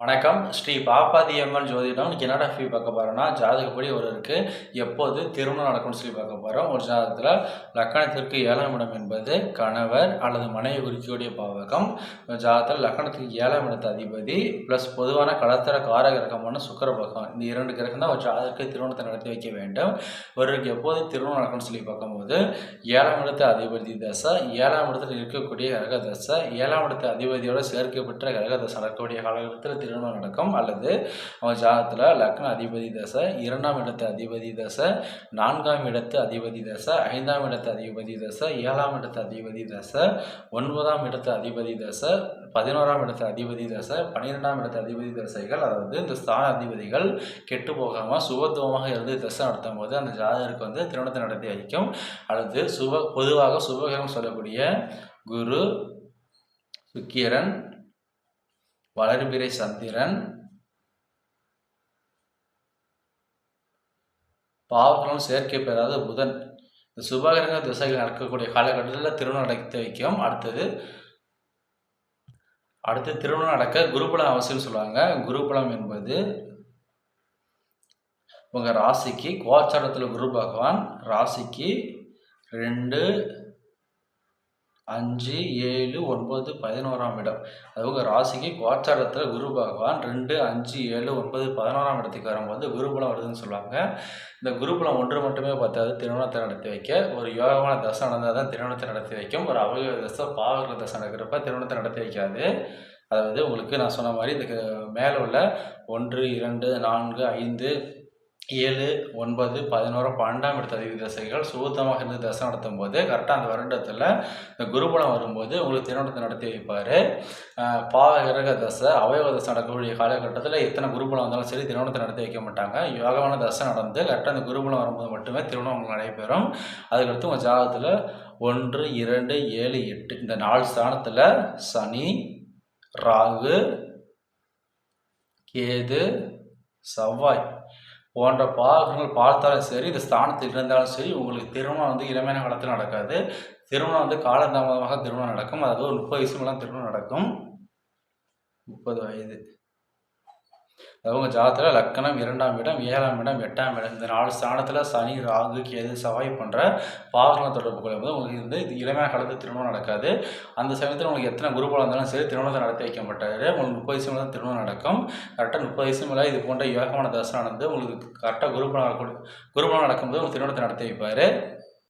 வணக்கம். ஸ்ரீ பாப்பாதியம்மன் ஜோதிடம். இன்னைக்கு என்னடா ஃபீ பார்க்க போகிறோம்னா ஜாதகப்படி ஒருவருக்கு எப்போது திருமணம் நடக்கும்னு சொல்லி பார்க்க போகிறோம் ஒரு ஜாதகத்தில் லக்கணத்திற்கு ஏழாம் இடம் என்பது கணவர் அல்லது மனைவி குறிக்கக்கூடிய பாவகம். ஒரு ஜாதகத்தில் லக்கணத்துக்கு ஏழாம் இடத்து அதிபதி ப்ளஸ் பொதுவான கலத்தர கார கிரகமான சுக்கர பகவான். இந்த இரண்டு கிரகம் தான் ஒரு ஜாதகத்துக்கு திருமணத்தை நடத்தி வைக்க வேண்டும். ஒருவருக்கு எப்போது திருமணம் நடக்கும்னு சொல்லி பார்க்கும்போது ஏழாம் இடத்து அதிபதி தசை ஏழாம் இடத்தில் இருக்கக்கூடிய கிரக தசை ஏழாம் இடத்து அதிபதியோட சேர்க்கப்பட்ட கிரக தசை நடக்கக்கூடிய காலகட்டத்தில் திருமணம் நடக்கும் அல்லது அவன் ஜாதகத்தில் லக்ன அதிபதி தசை இரண்டாம் இடத்து அதிபதி தசை நான்காம் இடத்து அதிபதி தசை ஐந்தாம் இடத்து அதிபதி தசை ஏழாம் இடத்து அதிபதி தசை ஒன்பதாம் இடத்து அதிபதி தசை பதினோராம் இடத்து அதிபதி தசை பன்னிரெண்டாம் இடத்து அதிபதி தசைகள் அதாவது இந்த ஸ்தான அதிபதிகள் கெட்டு போகாமல் சுபத்துவமாக இருந்து தசை நடத்தும் போது அந்த ஜாதகருக்கு வந்து திருமணத்தை நடத்தி வைக்கும். அல்லது சுப பொதுவாக சுபகிரம் சொல்லக்கூடிய குரு சுக்கிரன் வளர்பிறை சந்திரன். பாவங்களும் சேர்க்கை பெறாத புதன். இந்த சுபகிரக திசைகள் நடக்கக்கூடிய காலகட்டத்தில் திருமணம் நடத்தி வைக்கும். அடுத்தது அடுத்து திருமணம் நடக்க குருபலம் அவசியம் சொல்லுவாங்க. குருபலம் என்பது உங்கள் ராசிக்கு கோச்சாரத்தில் குரு பகவான் ராசிக்கு ரெண்டு அஞ்சு ஏழு ஒன்பது பதினோராம் இடம். அது உங்கள் ராசிக்கு கோச்சாரத்தில் குரு பகவான் ரெண்டு அஞ்சு ஏழு ஒன்பது பதினோராம் இடத்துக்கு வரும்போது குருபலம் வருதுன்னு சொல்லுவாங்க. இந்த குருபலம் ஒன்று மட்டுமே பார்த்தாது திருமணத்தை நடத்தி வைக்க. ஒரு யோகமான தசை நடந்தால் தான் திருமணத்தை நடத்தி வைக்கும். ஒரு அவக தசை பாவக தசை நடக்கிறப்ப திருமணத்தை நடத்தி வைக்காது. அதாவது உங்களுக்கு நான் சொன்ன மாதிரி இந்த மேலே உள்ள ஒன்று இரண்டு நான்கு ஐந்து ஏழு ஒன்பது பதினோரு பன்னெண்டாம் இடத்த அதிபதி தசைகள் சுத்தமாக இருந்து தசை நடத்தும் போது கரெக்டாக அந்த வருடத்தில் இந்த குருபலம் வரும்போது உங்களுக்கு திருமணத்தை நடத்தி வைப்பார். பாவகிரக தசை அவயவ தசை நடக்கக்கூடிய காலகட்டத்தில் எத்தனை குருபலம் வந்தாலும் சரி திருமணத்தை நடத்தி வைக்க மாட்டாங்க. யோகமான தசை நடந்து கரெக்டாக அந்த குருபலம் வரும்போது மட்டுமே திருமணம் உங்களுக்கு நடைபெறும். அதுக்கடுத்து உங்கள் ஜாதகத்தில் ஒன்று இரண்டு ஏழு எட்டு இந்த நாலு ஸ்தானத்தில் சனி ராகு கேது செவ்வாய் போன்ற பாகங்கள் பார்த்தாலும் சரி இந்த ஸ்தானத்தில் இருந்தாலும் சரி உங்களுக்கு திருமணம் வந்து இளமையான காலத்தில் நடக்காது. திருமணம் வந்து காலதாமதமாக திருமணம் நடக்கும். அதாவது ஒரு முப்பது வயசுலாம் திருமணம் நடக்கும். முப்பது வயது. அவங்க ஜாதத்தில் லக்கணம் இரண்டாம் இடம் ஏழாம் இடம் எட்டாம் இடம். இந்த நாலு ஸ்தானத்தில் சனி ராகு கேது செவ்வாய் போன்ற பாவங்களை தொடர்பு கொள்ளும்போது உங்களுக்கு வந்து இது இளமையான காலத்தில் திருமணம் நடக்காது. அந்த சமயத்தில் உங்களுக்கு எத்தனை குருபலம் இருந்தாலும் சரி திருமணத்தை நடத்தி வைக்க மாட்டார் உங்களுக்கு முப்பது வயசு தான் திருமணம் நடக்கும். கரெக்டாக முப்பது வயசு மேலே இது போன்ற யோகமான தசை நடந்து உங்களுக்கு கரெக்டாக குருபலம் குருபலம் நடக்கும்போது உங்களுக்கு திருமணத்தை நடத்தி வைப்பார்.